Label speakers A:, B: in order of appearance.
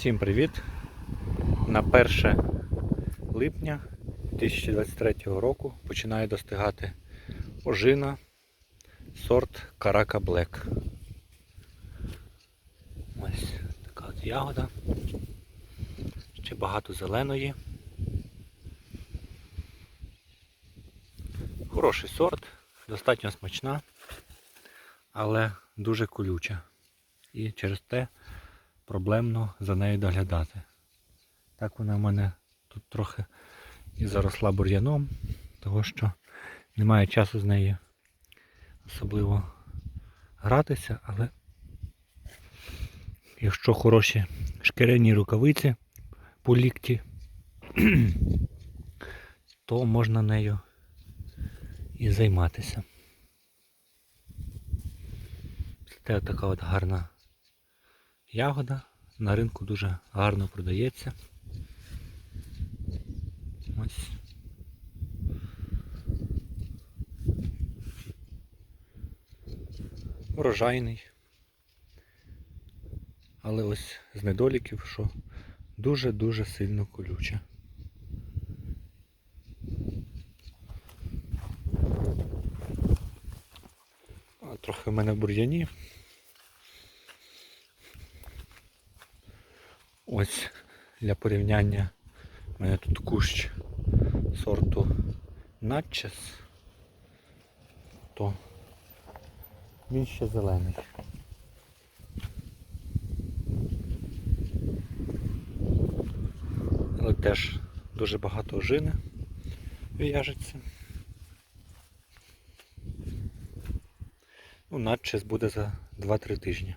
A: Всім привіт! На 1 липня 2023 року починає достигати ожина сорт Карака Блек. Ось така от ягода. Ще багато зеленої. Хороший сорт, достатньо смачна, але дуже колюча. І через те проблемно за нею доглядати. Так вона в мене тут трохи і заросла бур'яном, того що немає часу з нею особливо гратися, але якщо хороші шкіряні рукавиці по лікті, то можна нею і займатися. Це така от гарна ягода. На ринку дуже гарно продається. Ось. Урожайний. Але ось з недоліків, що дуже-дуже сильно колюче. Трохи в мене в Ось для порівняння у мене тут кущ сорту Натчес, то він ще зелений. Але теж дуже багато ожини в'яжеться. Ну, Натчес буде за 2-3 тижні.